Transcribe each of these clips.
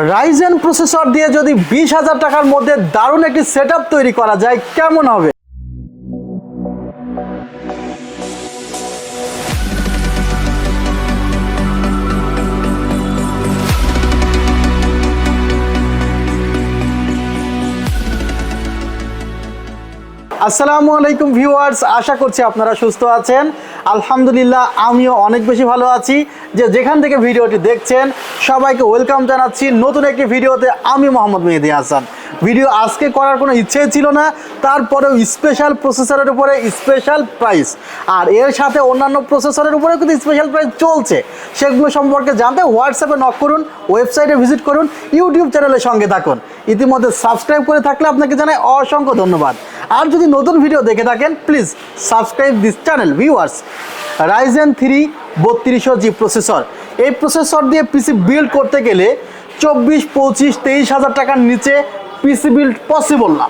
Ryzen processor দিয়ে যদি বিশ হাজার টাকার মধ্যে দারুণ একটি সেট তৈরি করা যায়, কেমন হবে? আসসালামু আলাইকুম ভিউয়ার্স, আশা করছি আপনারা সুস্থ আছেন। আলহামদুলিল্লাহ, আমিও অনেক বেশি ভালো আছি যে যেখান থেকে ভিডিওটি দেখছেন, সবাইকে ওয়েলকাম জানাচ্ছি নতুন একটি ভিডিওতে আমি মোহাম্মদ মেহেদি হাসান। ভিডিও আজকে করার কোনো ইচ্ছেই ছিল না, তারপরেও স্পেশাল প্রসেসরের উপরে স্পেশাল প্রাইস আর এর সাথে অন্যান্য প্রসেসরের উপরেও কিন্তু স্পেশাল প্রাইস চলছে। সেগুলো সম্পর্কে জানতে হোয়াটসঅ্যাপে নক করুন ওয়েবসাইটে ভিজিট করুন ইউটিউব চ্যানেলের সঙ্গে থাকুন। ইতিমধ্যে সাবস্ক্রাইব করে থাকলে আপনাকে জানাই অসংখ্য ধন্যবাদ। আর যদি নতুন ভিডিও দেখে থাকেন please subscribe this channel viewers Ryzen three বত্রিশশো জি প্রসেসর এই প্রসেসর দিয়ে পিসি বিল্ড করতে গেলে চব্বিশ, পঁচিশ, তেইশ হাজার টাকার নিচে পিসি বিল্ড পসিবল না।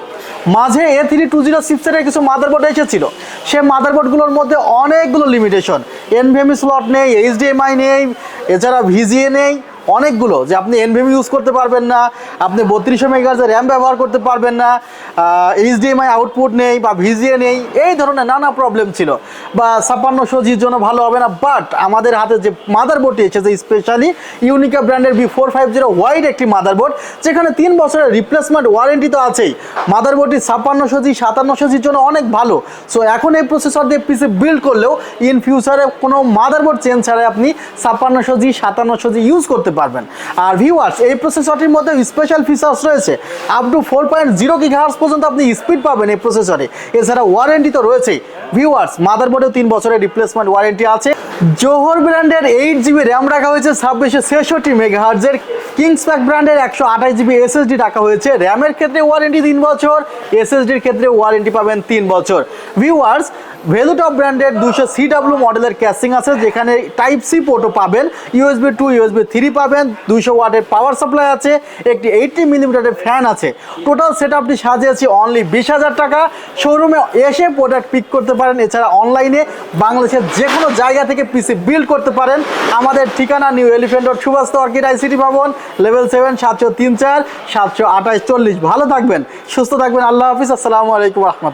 মাঝে এ থ্রি টু জিরো সিক্সের কিছু মাদারবোর্ড এসেছিল। সে মাদারবোর্ডগুলোর মধ্যে অনেকগুলো লিমিটেশন এনভিএমই স্লট নেই এইচডিএমআই নেই, এছাড়া ভিজিএ নেই, অনেকগুলো। যে আপনি এনভিএম ইউজ করতে পারবেন না, আপনি বত্রিশশো মেগাহার্জের র্যাম ব্যবহার করতে পারবেন না এইচডিএমআই আউটপুট নেই বা ভিজিএ নেই, এই ধরনের নানা প্রবলেম ছিল। বা ছাপ্পান্নশো জির জন্য ভালো হবে না বাট আমাদের হাতে যে মাদারবোর্ডটি এসেছে স্পেশালি ইউনিকা ব্র্যান্ডের B four five zero wide একটি মাদার বোর্ড যেখানে তিন বছরের রিপ্লেসমেন্ট ওয়ারেন্টি তো আছেই। মাদার বোর্ডটি ছাপ্পান্নশো জি সাতান্নশো জির জন্য অনেক ভালো। সো এখন এই প্রসেসর দিয়ে পিসি বিল্ড করলেও ইন ফিউচারে কোনো মাদারবোর্ড চেঞ্জ ছাড়াই আপনি ছাপ্পান্নশো জি সাতান্নশো জি ইউজ করতে পারবেন। আর ভিউয়ার্স এই প্রসেসরটির মধ্যে স্পেশাল ফিচার্স রয়েছে। Up to four point zero gigahertz পর্যন্ত আপনি স্পিড পাবেন এই প্রসেসরে এছাড়া ওয়ারেন্টি তো রয়েছে ভিউয়ার্স মাদার মাদারবোর্ডেও তিন বছরের রিপ্লেসমেন্ট ওয়ারেন্টি আছে। জোহর ব্র্যান্ডের এইট জিবি র্যাম রাখা হয়েছে, ছাব্বিশশো ছেষট্টি মেগাহার্জের কিংস প্যাক ব্র্যান্ডের একশো আঠাশ জিবি এসএসডি রাখা হয়েছে। র্যামের ক্ষেত্রে ওয়ারেন্টি তিন বছর এসএসডির ক্ষেত্রে ওয়ারেন্টি পাবেন তিন বছর। ভিউয়ার্স ভেলুটপ ব্র্যান্ডের দুশো সিডাব্লিউ মডেলের ক্যাসিং আছে, যেখানে টাইপ সি পোর্টও পাবেন ইউএসবি টু ইউএসবি থ্রি পাবেন, দুশো ওয়াটের পাওয়ার সাপ্লাই আছে, একটি এইটটি মিলিমিটারের ফ্যান আছে। টোটাল সেট আপটি সাজিয়েছি অনলি বিশ হাজার টাকা। শোরুমে এসে প্রোডাক্ট পিক করতে পারেন, এছাড়া অনলাইনে বাংলাদেশের যে কোনো জায়গা থেকে পিসি বিল্ড করতে পারেন। আমাদের ঠিকানা New Elephant Road Subhash Orchid ICT ভবন লেভেল সেভেন সাতশো তিন চার, সাতশো আঠাশ চল্লিশ। ভালো থাকবেন, সুস্থ থাকবেন। আল্লাহ হাফিজ। আসসালামু আলাইকুম রহমতুল্লাহ।